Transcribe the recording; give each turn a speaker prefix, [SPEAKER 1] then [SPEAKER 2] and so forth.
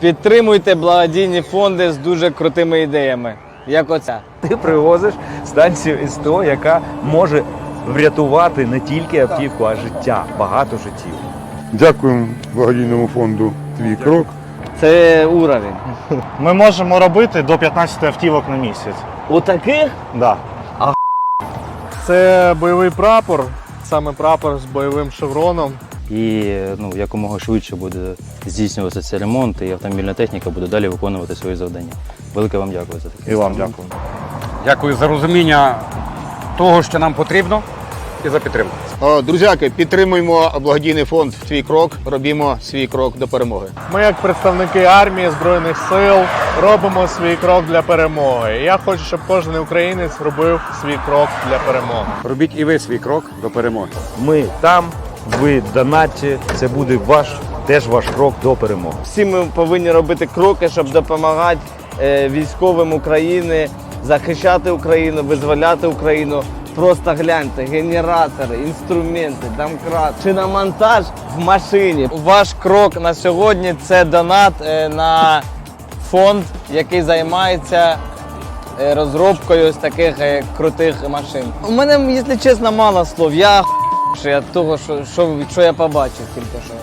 [SPEAKER 1] Підтримуйте благодійні фонди з дуже крутими ідеями, як оця.
[SPEAKER 2] Ти привозиш станцію СТО, яка може врятувати не тільки автівку, а життя, багато життів.
[SPEAKER 3] Дякуємо благодійному фонду Твій крок.
[SPEAKER 1] Це уровень.
[SPEAKER 4] Ми можемо робити до 15 автівок на місяць.
[SPEAKER 1] У таких
[SPEAKER 4] Да.
[SPEAKER 5] Це бойовий прапор, саме прапор з бойовим шевроном.
[SPEAKER 6] І ну, якомога швидше буде здійснюватися цей ремонт, і автомобільна техніка буде далі виконувати свої завдання. Велике вам дякую за таке.
[SPEAKER 4] І вам дякую.
[SPEAKER 7] Дякую за розуміння того, що нам потрібно, і за підтримку.
[SPEAKER 8] О, Друзяки, підтримуємо благодійний фонд Твій крок, робімо свій крок до перемоги.
[SPEAKER 5] Ми, як представники армії Збройних сил, робимо свій крок для перемоги. Я хочу, щоб кожен українець робив свій крок для перемоги.
[SPEAKER 7] Робіть і ви свій крок до перемоги.
[SPEAKER 2] Ми там, ви донатьте, це буде ваш теж ваш крок до перемоги.
[SPEAKER 1] всі ми повинні робити кроки, щоб допомагати е, військовим України, захищати Україну, визволяти Україну. Просто гляньте, генератори, інструменти, домкрат, монтаж в машині. Ваш крок на сьогодні це донат е, на фонд, який займається е, розробкою ось таких крутих машин. У мене, якщо чесно, мало слов. Я х**ший я того, що, що, що я побачив тільки що.